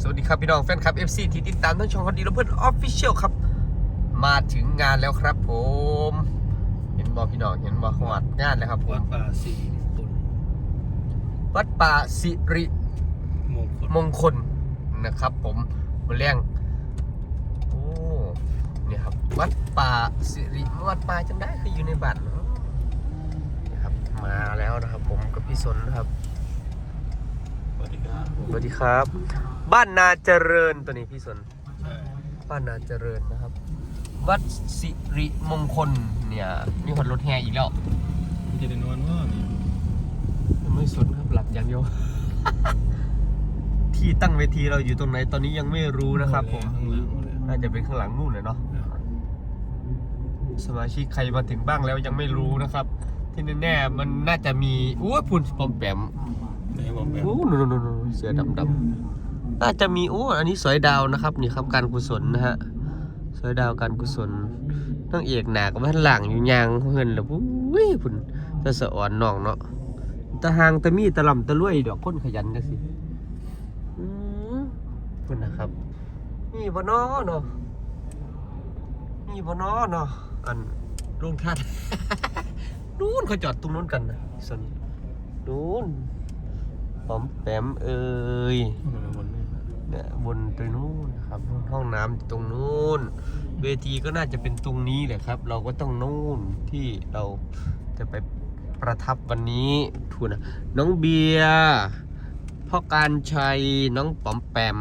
สวัสดีครับ พี่น้องแฟนคลับ FC ที่ติดตามทั้งช่องคอนดีและเพื่อนออฟฟิเชียลครับ มาถึงงานแล้วครับผม เห็นบอพี่น้องเห็นบอขวัดงานแล้วครับผวัม ดป่าสีคนวัดป่าสิริมงคลมงคลนะครับผมมาเลี้ยงโอ้เนี่ยครับวัดป่าสิริวัดป่าจังได้คืออยู่ในบัตรเนาะนี่ครับมาแล้วนะครับผมกับพี่สนนะครับ สวัสดีครับสวัสดีครับ บ้านนาเจริญตัวนี้พี่สนใช่บ้านนาเจริญนะครับ วัดสิริมงคลเนี่ยมีคนรถแห่อีกแล้วมันจะได้นอนว่านี่ไม่สนครับหลับอย่างเดียว ที่ตั้งเวทีเราอยู่ตรงไหนตอนนี้ยังไม่รู้นะครับผมข้างหลังหมดเลยน่าจะเป็นข้างหลังนู่นเลยเนาะสมาชิกใครมาถึงบ้างแล้วยังไม่รู้นะครับ ที่แน่ๆมันน่าจะมีอู้พุ่นปอมแปมไหนบอกแบบอู้นู่นๆๆๆเสือดำๆ น่าจะมีอู้อันนี้สวยดาวนะครับนี่ครับการกุศลนะฮะสวยดาวการกุศลนางเอกหนากับบ้านหลังอยู่ยางเฮินแล้วอุ้ยพุ่นจะสะอ่อนน้องเนาะตะหางตะมีตะลำตะลุยดอกคนขยันกันสิพุ่นนะครับนี่บนอเนาะนี่บนอเนาะอันลุงทัดนู้นเขาจอดตรงนู้นกันนะส่วนนู้นปอมแปมเอ่ย เนี่ยบนตรงนู้นนะครับห้องน้ำอยู่ตรงนู้น เวทีก็น่าจะเป็นตรงนี้แหละครับ เราก็ต้องนู่นที่เราจะไปประทับวันนี้ทูนะน้องเบียร์พ่อการชัยน้องป๋อมแปม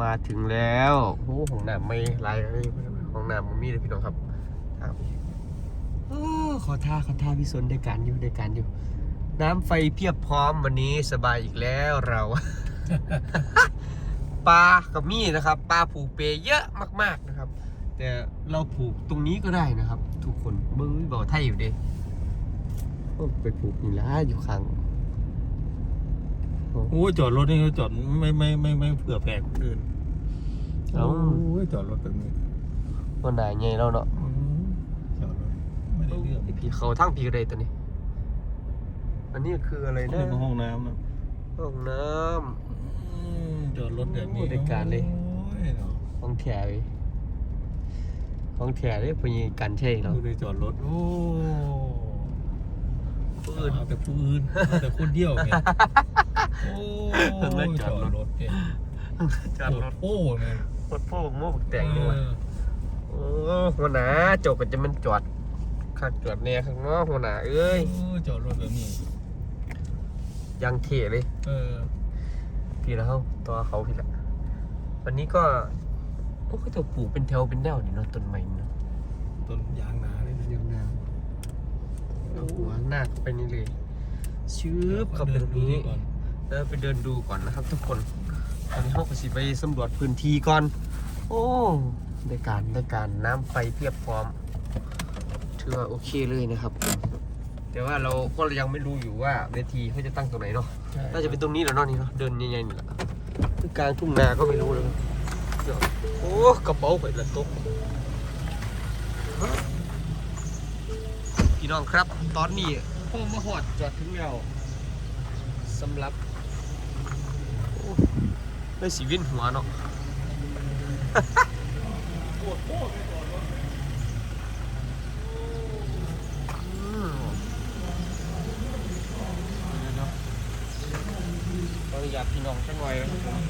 มาถึงแล้วโอ้ห้องน้ำไม่ไรเลยห้องน้ำมันมีเลยพี่น้องครับครับโอ้ขอท่าขอท่าพี่สนได้การอยู่ได้การอยู่ น้ำไฟเพียบพร้อมวันนี้สบายอีกแล้วเรา ปลากับมีนะครับ ปลาผูกเปเยอะมาก ๆนะครับ แต่เราผูกตรงนี้ก็ได้นะครับ ทุกคนเบิ้งบอกไทยอยู่เดิไปผูกนี่ละอยู่ข้างโอ้ยจอดรถนี่เขาจอดไม่ไม่ไม่ไม่เผื่อแผ่คนอื่นเอ้าโอ้ยจอดรถแบบนี้วันไหนไงเราเนาะอืมจอดรถไม่ได้เรื่องไอ้พี่เขาทั้งพี่กระไดตัวนี้ อันนี้คืออะไรเขานะเรียกว่าห้องน้ำนะ ห้องน้อืมจอดรถแบบนี้โอ้ได้การเลยโอ้ยเนาะำห้องแถวห้องแถวเนี่ยพญกันใช่เนาะดูในจอดรถ โอ้ผู้อื่นเอาแต่ผู้อื่นเอาแต่คนเดียวเนี่ยโอ้เพิ่งเลิกจอดรถรถเนี่ยจอดรถโอ้เนี่ยรถพวกโม่บักแต่งนี่วะเออโอ้หัวหน้าจบกันจะมันจอดข้างจอดเนี่ยข้างนอกหัวหน้าเอ้ยโอ้จอดรถแบบนี้ ยังเทเลย เออพี่แล้วตัวเขาพี่ละวันนี้ก็โอ้ก็จะปลูกเป็นแถวเป็นแนวนี่เนาะต้นไม้นี่เนาะต้นยางนาเลยนะยังงามเอาหัวหน้าเข้าไปนี่เลยชืบเข้าไปตรงนี้ก่อนแล้วไปเดินดูก่อนนะครับทุกคนตอนนี้เราก็สิไปสำรวจพื้นที่ก่อน โอ้ได้การได้การน้ำไฟเพียบพร้อมถือว่าโอเคเลยนะครับ แต่ว่าเราก็ยังไม่รู้อยู่ว่าเวทีเขาจะตั้งตรงไหนเนาะใช่น่าจะเป็นตรงนี้แหละเนาะนี่เนาะเดินใหญ่ๆนี่แหละคือกลางทุ่งนาก็ไม่รู้เลยเดี๋ยวโอ้กระเป๋าไปละตกพี่น้องครับ ตอนนี้พ่อมาหอดจอดถึงแล้วสำหรับโอ้ไม่สีวินหัวเนาะ อืมเนาะ ขออนุ ญาตพี่น้องสักหน่อยนะครับผม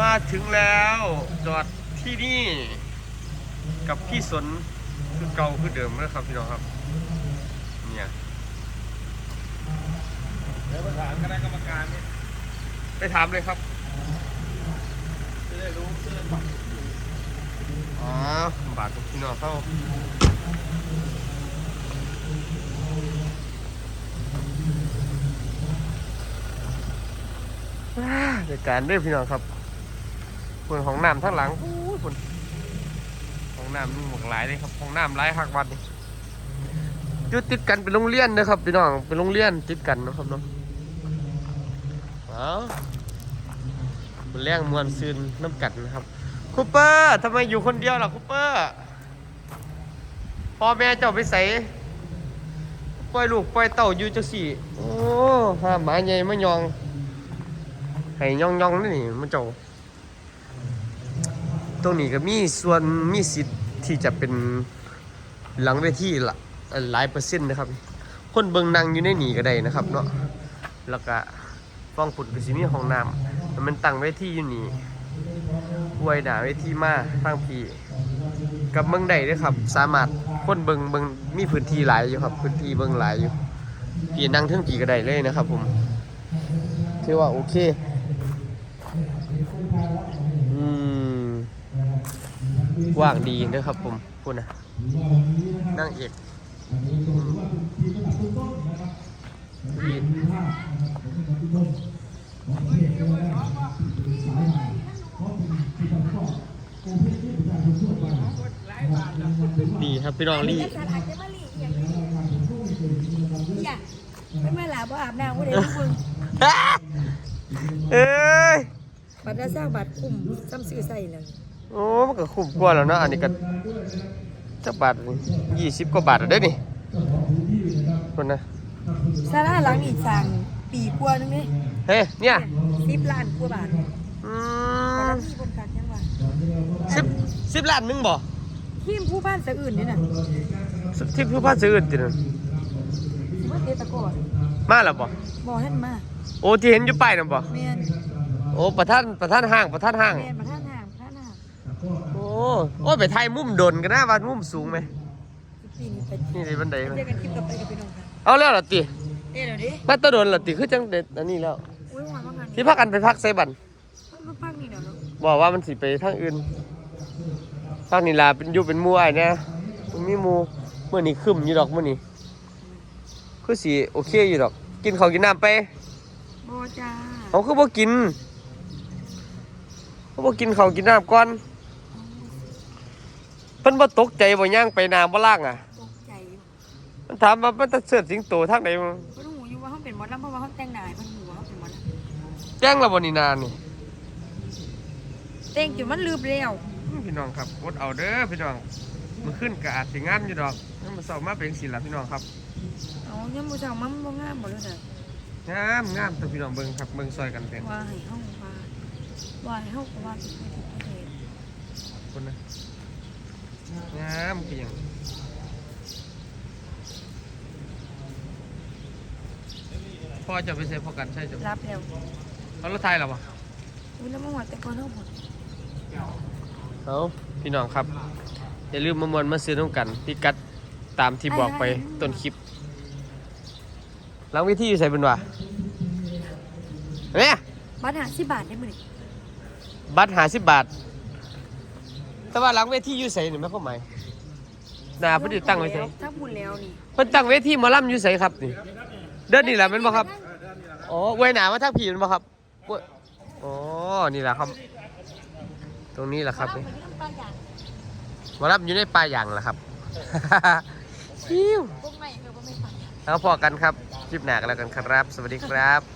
มาถึงแล้วจอดที่นี่กับพี่สนคือเก่าคือเดิมนะครับพี่น้องครับ เนี่ยเดี๋ยวประธานคณะกรรมการนี่ไปถามเลยครับจะได้รู้จะได้ปัก อ๋อบาทกับพี่น้องเข้าในการเด้อพี่น้องครับคนของน้ำทั้งหลังอู้ยคนของน้ำมีหมวกหลายเลยครับของน้ำหลายหักวันนี่อยู่ติดกันเป็นโรงเรียนนะครับพี่น้องเป็นโรงเรียนติดกันนะครับเนาะเอาเป็นแรงมวนซึนน้ำกัดนะครับ คูเปอร์ทำไมอยู่คนเดียวล่ะคูเปอร์พ่อแม่เจ้าไปใส่ปล่อยลูกปล่อยเต่าอยู่จังสี่ โอ้ห้าหมาใหญ่มายองให้ยองยองนี่มันเจ้าตรงนี้ก็มีส่วนมีสิทธิ์ที่จะเป็นหลังเวทีละหลายเปอร์เซ็นต์นะครับ คนเบิงนางอยู่ในหนีก็ได้นะครับเนาะแล้วก็ฟ้องผุดก็สิมีห้องน้ำมันตั้งเวทีอยู่นี่ อวยหนาเวทีมาทางพีกับเมืองใดด้วยครับ สามารถคนเบิงเบิงมีพื้นที่หลายอยู่ครับ พื้นที่เบิงหลายอยู่พี่นั่งเทิงพี่ก็ได้เลยนะครับผมถือว่าโอเคอืมว่างดีนะครับผมคุณนะนั่งเอก ดีครับพี่น้องลี่สารอาจจะมาลีอย่างนี้อย่าไม่มาหลาบ่อาบน้ำว่าเดี๋ยวมึงเอ้ยบัตรละสร้างบัตรคุ้มซ้ำซื้อใส่เลยโอ้มันก็คุ้มกว่าแล้วเนาะอันนี้ก็จักบาทยี่สิบกว่าบาทแล้วเด้อนี่คนนะซาร่าหลังอีกสั่งปีกว่านึงนี่เฮ้ยเนี่ยสิบล้านกว่าบาทอืแต่ม ละที่บนการยังว่าสิบสิบล้านหนึงบ่ทีมผู้บ้านสะอื่นนี่น่ะที่ผู้พาซื้ออื่นตินั่นสิว่าเตตะโกอนมาแล้วบ่บ่ให้มันมาโอ้ที่เห็นอยู่ป้ายนั่นบ่แม่นโอ้ประธานประธานห้างประธานห้าง แม่นมาท่าทางท่าทางโอ้โอ้ไปถ่ายมุมดนกันนะว่ามุมสูงไหมปีนี้ไปนี่เลยบันไดไหมเจอกันคลิปต่อไปกับพี่น้องค่ะเอาแล้วเหรอติเอ๊ะเดี๋ยวดิมาตะดนเหรอติคือจังเด็ดอันนี้แล้วอุ้ยหวานมากที่พักกันไปพักไซบัน มันปังนี่เนาะ บอกว่ามันสิไปทางอื่นภาคนี้ลาเป็นอยู่เป็นหมู่ไอ้นะมันมีหมู่เมื่อนี้คึมอยู่ดอกเมื่อนี้คือสิโอเคอยู่ดอก กินข้าวกินน้ำไปบ่จ้าเขาคือบ่กินเขาบ่กินข้าวกินน้ำก่อนเพิ่นบ่ตกใจบ่ย่างไปน้ำบ่ล่างอะตกใจอยู่มันถามว่ามันจะเสิร์ชสิงโตทางไหนมั้ง เพิ่นหูอยู่ว่าเขาเป็นหมดลำเพราะว่าเขาแต่งหน้าให้เพิ่นหูว่าเขาเป็นหมดลำ แจ้งแล้วบ่นี่นานี่ แต่งจนมันลืมแล้วพี่น้องครับกดเอาเด้อพี่น้องมันขึ้นก็อาจสิงามอยู่ดอกยังมาเศร้ามาเป็นสิล่ะพี่น้องครับเอายังบ่จังมันบ่งามบ่เลยเด้องามงามแต่พี่น้องเบิ่งครับเบิ่งซอยกันเป็นว่าให้เฮาว่าว่าให้เฮาก็ว่าเป็นประเทศคนนะงามคือหยังพ่อจะไปใส่พอกันใช่จ้ะรับแล้วเขารถไทยหรอวะอุ้ยแล้วมาหัวแต่ก่อนเฮาบ่ เอาพี่น้องครับ อย่าลืมมามวนมาซื้อน้ำกันพิกัดตามที่บอกไปต้นคลิปหลังวิธีอยู่ใส่เป็นวะเนี่ยบัตร50บาทได้มื้อนี้บัตรหาสิบบาท แต่ว่าหลังเวทีอยู่ใส่นี่ไม่เข้าหมายหนาเพิ่นสิตั้งไว้ใส่ถ้าบุญแล้วนี่เพิ่นตั้งเวทีหมอลำอยู่ใส่ครับนี่ เดินนี่แหละแมันบ่ครับ อ๋อเวยหนามาทักผีแมันบ่ครับเว้ยอ๋อ นี่แหละครับ ตรงนี้แหละครับนี่มันต้องปลาอย่างหมอลำอยู่ในป่าอย่างแหละครับชิวพวกใหม่เออบ่แม่นปลาแล้วพอกันครับคลิปหน้ากันแล้วกันครับ สวัสดีครับ